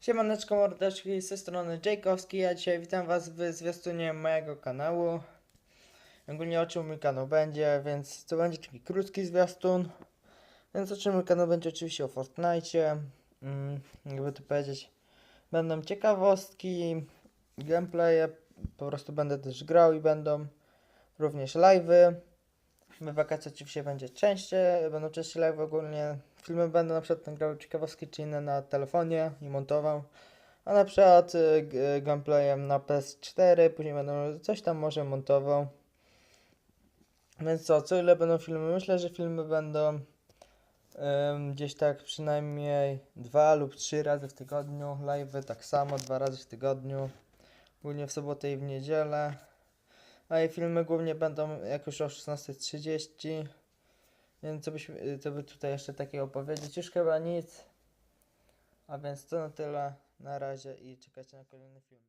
Siemaneczko mordeczki, z tej strony Jajkowski, a dzisiaj witam was w zwiastunie mojego kanału. Ogólnie o czym mój kanał będzie, więc to będzie taki krótki zwiastun. Więc o czym mój kanał będzie oczywiście o Fortnite. Mm, jakby to powiedzieć, będą ciekawostki, gameplaye, po prostu będę też grał i będą również live'y. W wakacje oczywiście będzie częściej, będą częściej live ogólnie. Filmy będę na przykład nagrał ciekawostki czy inne na telefonie i montował. A na przykład y, g- gameplayem na PS4, później będę coś tam może montował. Więc co, co ile będą filmy? Myślę, że filmy będą gdzieś tak przynajmniej dwa lub trzy razy w tygodniu. Live tak samo, dwa razy w tygodniu. Głównie w sobotę i w niedzielę. A filmy głównie będą jakoś o 16.30. Więc co, byśmy, co by tutaj jeszcze takiego powiedzieć? Już chyba nic. A więc to na tyle. Na razie i czekajcie na kolejny film.